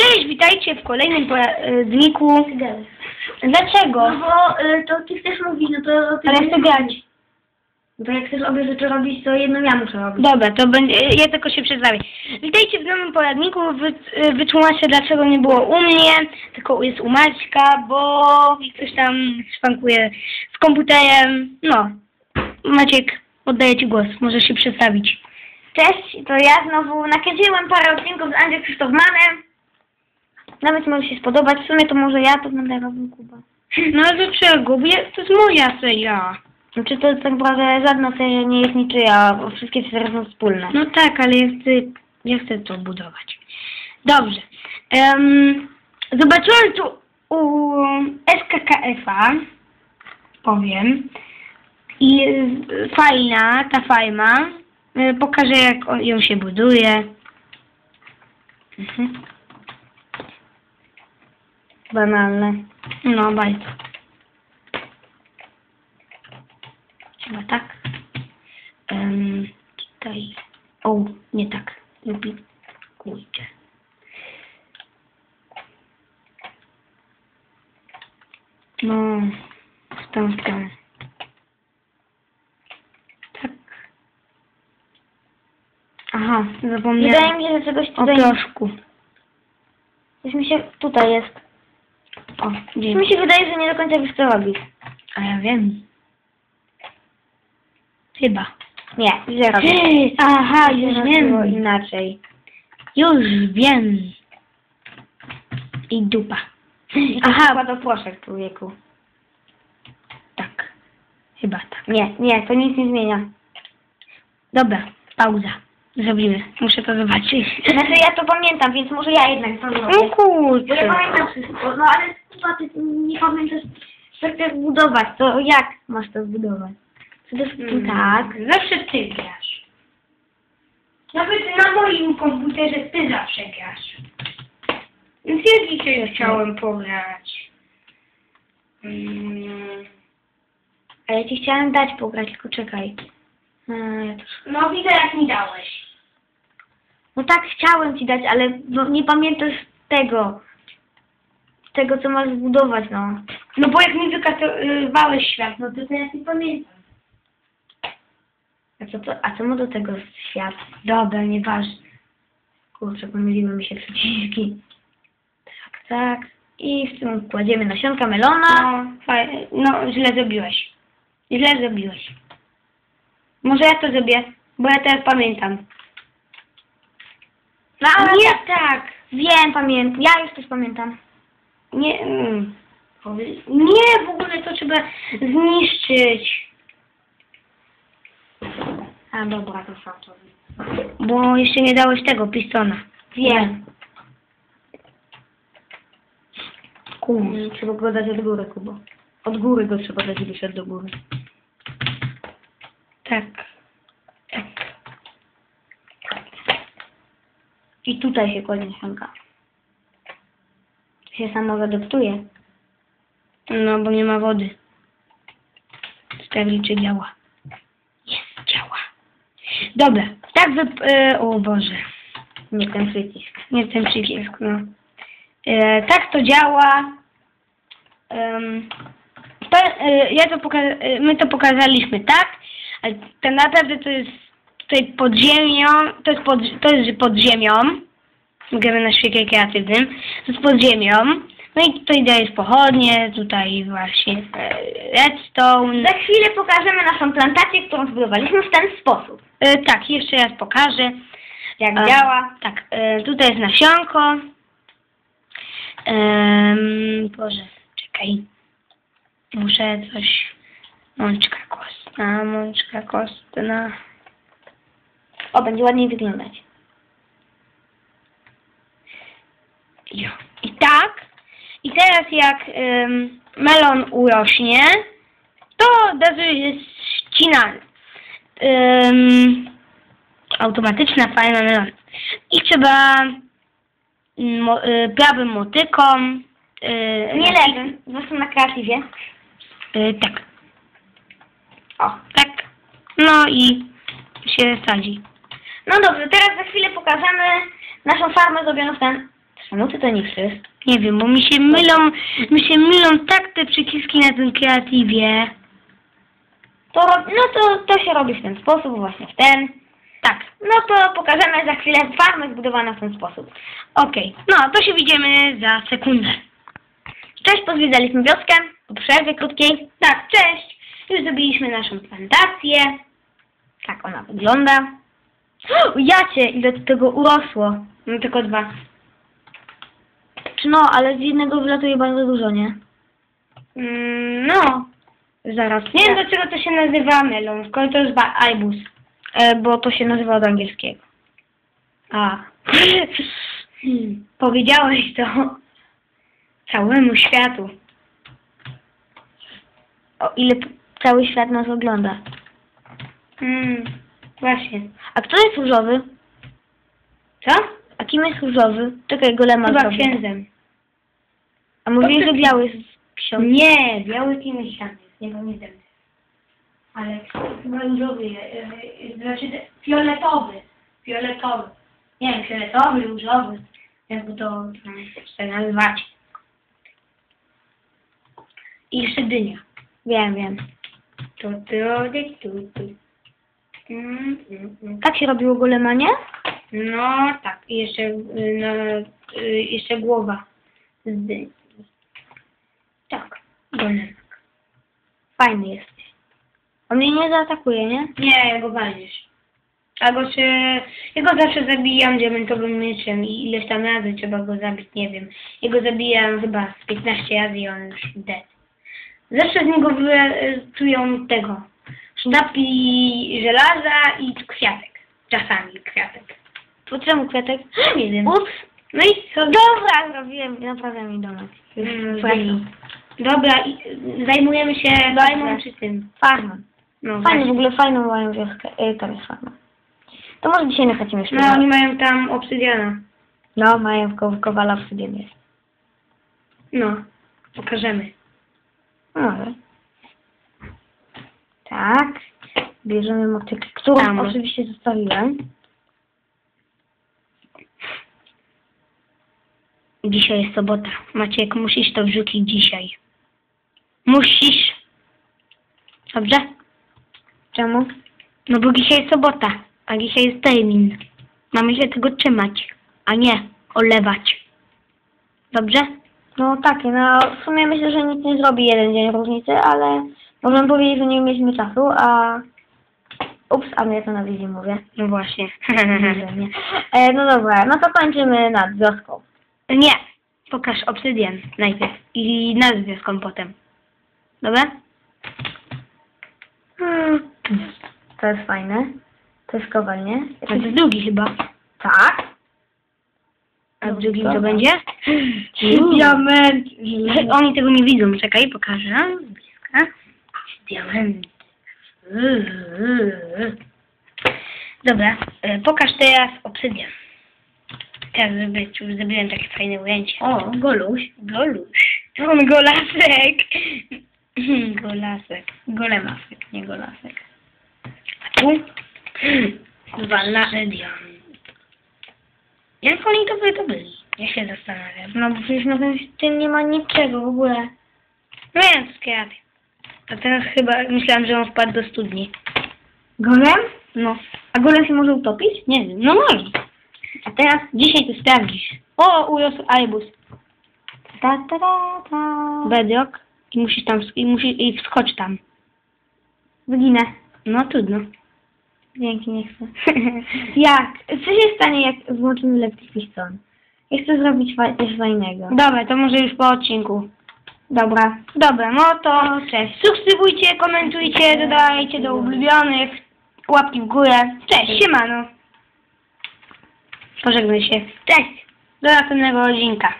Cześć, witajcie w kolejnym poradniku. Dlaczego? No bo y, to ty chcesz mówić, no to ty Ale ja chcę grać. No to jak chcesz obie rzeczy robić, to jedną ja muszę robić. Dobra, to będzie, ja tylko się przedstawię. Witajcie w nowym poradniku. Wy, wytłumaczę, dlaczego nie było u mnie, tylko jest u Maćka, bo ktoś tam szwankuje z komputerem. No, Maciek, oddaję Ci głos. Możesz się przedstawić. Cześć, to ja znowu nakręciłem parę odcinków z Andrzej Krzysztofmanem. Nawet może się spodobać. W sumie to może ja to będę robił Kuba. No ale dlaczego? Bo ja- to jest moja seria. Znaczy to tak naprawdę żadna seria nie jest niczyja, bo wszystkie serie są wspólne. No tak, ale ja chcę, ja chcę to budować. Dobrze. Em, zobaczyłem tu u SKKF-a, powiem, i jest fajna, ta fajma. E, Pokażę, jak ją się buduje. Mhm. Banalne. No, bardzo. Chyba tak. Em, tutaj. O, nie tak. Lubi. Kurczę. No, w tą stronę. Tak. Aha, zapomniałem. Wydaje mi się, że czegoś o tutaj... proszku. Coś mi się... Tutaj jest. O, gdzie? mi się wydaje, że nie do końca wiesz co robisz. A ja wiem. Chyba. Nie, źle robisz. Aha, już wiem. inaczej. Już wiem. I dupa. Aha, Aha, to proszek człowieku. tak. Chyba tak. Nie, nie, to nic nie zmienia. Dobra, pauza. Zrobimy. Muszę to zobaczyć. Znaczy ja to pamiętam, więc może ja jednak to No zrobię. Ja kurczę. pamiętam wszystko. No ale chyba ty nie pamiętasz, jak to zbudować. To jak masz to zbudować? Przede wszystkim tak. Zawsze ty grasz. Nawet na moim komputerze ty zawsze grasz. Więc ja dzisiaj chciałem pograć. Mm. A ja ci chciałem dać pograć, tylko czekaj. Ja też- No widzę jak mi dałeś. No tak, chciałem ci dać, ale no, nie pamiętasz tego. Tego, co masz zbudować, no. No bo jak mi wykazywałeś świat, no to teraz nie pamiętam. A co, to, a co ma do tego świat? Dobra, nieważne. Kurczę, pomyliły mi się przyciski. Tak, tak. I w tym kładziemy nasionka melona. No, fajnie. No, źle zrobiłeś. Źle zrobiłeś. Może ja to zrobię, bo ja teraz pamiętam. No ale Nie tak. tak. Wiem, pamiętam. Ja już też pamiętam. Nie, mm. Nie, w ogóle to trzeba zniszczyć. A dobra, to to. Bo jeszcze nie dałeś tego pistona. Wiem. Kur. Mm, Trzeba go dać od góry, Kubo. Od góry go trzeba dać, żeby szedł do góry. Tak. Tak. I tutaj się nasionka. To się samo zadoptuje. No, bo nie ma wody. Sprawdź, czy działa. Jest, działa. Dobra, tak wy... E, o Boże. Nie ten przycisk. Nie ten przycisk, no. E, tak to działa. Em, to, e, ja to poka- e, my to pokazaliśmy tak, ale tak naprawdę to jest tutaj pod ziemią, to jest pod, to jest pod ziemią. Gramy na świecie kreatywnym. To jest pod ziemią. No i tutaj dajesz pochodnie, tutaj właśnie e, redstone. Za chwilę pokażemy naszą plantację, którą zbudowaliśmy w ten sposób. E, tak, jeszcze raz pokażę. Jak A, działa. Tak, e, tutaj jest nasionko. Ehm, Boże, czekaj. Muszę coś... Mączka kostna, mączka kostna. O, będzie ładniej wyglądać. Jo. I tak. I teraz jak em, melon urośnie, to od razu jest ścinany. Em, automatyczna fajna melon. I trzeba mo, y, prawym motyką y, Nie lewym, zresztą na kreatywie. y, tak. O. Tak. No i się sadzi. No dobrze, teraz za chwilę pokażemy naszą farmę zrobioną w ten Czemu ty to niszczysz? Nie wiem, bo mi się mylą, mi się mylą tak te przyciski na tym kreatywie. To, rob- no to, to się robi w ten sposób, właśnie w ten. Tak, No to pokażemy za chwilę farmę zbudowaną w ten sposób. okej. No, to się widzimy za sekundę. Cześć, pozwiedzaliśmy wioskę po przerwie krótkiej. Tak, cześć. Już zrobiliśmy naszą plantację. Tak ona wygląda. O, jacie, ile tu tego urosło. No tylko dwa. Czy no, ale z jednego wylatuje bardzo dużo, nie? Mm, no, zaraz. Nie wiem, do czego to się nazywa melon, skoro to jest albus. E, bo to się nazywa od angielskiego. A. Hmm, Powiedziałeś to całemu światu. O ile cały świat nas ogląda. Mm, właśnie. A kto jest różowy? Co? A kim jest różowy? Czekaj, golema Chyba zrobię. księdzem. A mówisz, To że biały jest ksiądz. Nie, biały kimś tam jest, nie pamiętam. Ale chyba różowy, e, e, znaczy te- fioletowy. Fioletowy. Nie wiem, fioletowy, różowy. Jakby to tam chce nazywać. I jeszcze dynia. Wiem, wiem. Tu, tu, tu. Mm, mm, mm. Tak się robiło golema, nie? No tak, i jeszcze, y, no, y, jeszcze głowa z. Tak, golem. Fajny jesteś. On mnie nie zaatakuje, nie? Nie, ja go walniesz. Albo czy... Ja go zawsze zabijam diamentowym mieczem i ileś tam razy trzeba go zabić, nie wiem. Ja go zabijam chyba z 15 razy i on już dead. Zawsze z niego wylatują tego. Sztabki żelaza i kwiatek. Czasami kwiatek. Po czemu kwiatek? Nie wiem. Ups. No i co? Dobra, zrobiłem, naprawdę mi domek. Już Mm, wracam. Dobra, i y, zajmujemy się farmą czy tym? Farma. No, Fajnie, w ogóle fajną mają wioskę. E, tam jest farma. To może dzisiaj na chacimy jeszcze. no oni mają tam obsydiana. no mają w Ko- w Kowala obsydian jest. No, pokażemy. Może. Tak. Bierzemy motykę, którą Tam. oczywiście zostawiłem. Dzisiaj jest sobota. Maciek, musisz to wrzucić dzisiaj. Musisz. Dobrze? Czemu? No bo dzisiaj jest sobota, a dzisiaj jest termin. Mamy się tego trzymać, a nie olewać. Dobrze? No takie, no w sumie myślę, że nic nie zrobi jeden dzień różnicy, ale możemy powiedzieć, że nie mieliśmy czasu, a... Ups, a mnie to na wizji mówię. No właśnie. Nie. E, no dobra, no to kończymy nad wioską. nie. Pokaż obsydian najpierw i nazwę wioską potem. Dobra? Hmm. To jest fajne. To jest kowal, nie? To jest drugi chyba. Tak. A w drugim Dobra. to będzie? Diament. Oni tego nie widzą. Czekaj, pokażę. Bliska. Diament. Dobra, e, pokaż teraz obsydian. Teraz już zrobiłem takie fajne ujęcie. O, goluś. Goluś. On golasek. Golasek. Golemasek, nie golasek. A tu? Valadian. Jak oni to wydobili? Ja się zastanawiam. No bo przecież na tym, tym nie ma niczego w ogóle. No więc, kwiaty. A teraz chyba myślałam, że on wpadł do studni. Golem? No. A golem się może utopić? Nie wiem, no może. A teraz dzisiaj to sprawdzisz. O, urósł albus. Ta, ta, ta, ta. Bedrock. I musisz tam, i musisz, i wskocz tam. Wyginę. No trudno. Dzięki, nie chcę. jak? Co się stanie, jak włączymy Let's Piston? Ja chcę zrobić fa- coś fajnego. Dobra, to może już po odcinku. Dobra. Dobra, no to cześć. Subskrybujcie, komentujcie, dodajcie do ulubionych. Łapki w górę. Cześć, siemano. Pożegnaj się. Cześć. Do następnego odcinka.